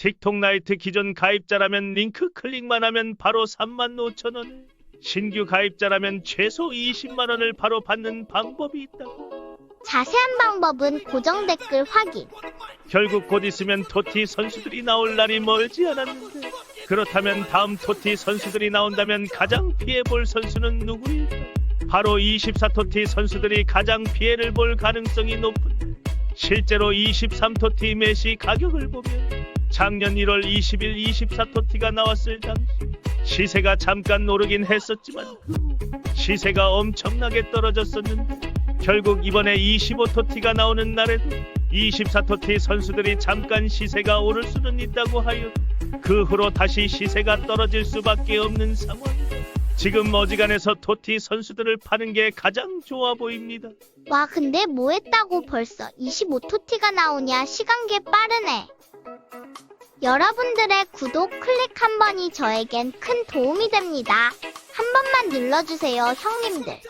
틱톡 나이트 기존 가입자라면 링크 클릭만 하면 바로 3만 5천 원을 신규 가입자라면 최소 20만 원을 바로 받는 방법이 있다고. 자세한 방법은 고정 댓글 확인. 결국 곧 있으면 토티 선수들이 나올 날이 멀지 않았는데 그렇다면 다음 토티 선수들이 나온다면 가장 피해 볼 선수는 누구일까? 바로 24토티 선수들이 가장 피해를 볼 가능성이 높은데 실제로 23토티 매시 가격을 보면 작년 1월 20일 24토티가 나왔을 당시 시세가 잠깐 오르긴 했었지만 시세가 엄청나게 떨어졌었는데 결국 이번에 25토티가 나오는 날에도 24토티 선수들이 잠깐 시세가 오를 수는 있다고 하여 그 후로 다시 시세가 떨어질 수밖에 없는 상황. 지금 어지간해서 토티 선수들을 파는 게 가장 좋아 보입니다. 와, 근데 뭐 했다고 벌써 25토티가 나오냐? 시간 개 빠르네. 여러분들의 구독 클릭 한 번이 저에겐 큰 도움이 됩니다. 한 번만 눌러주세요, 형님들.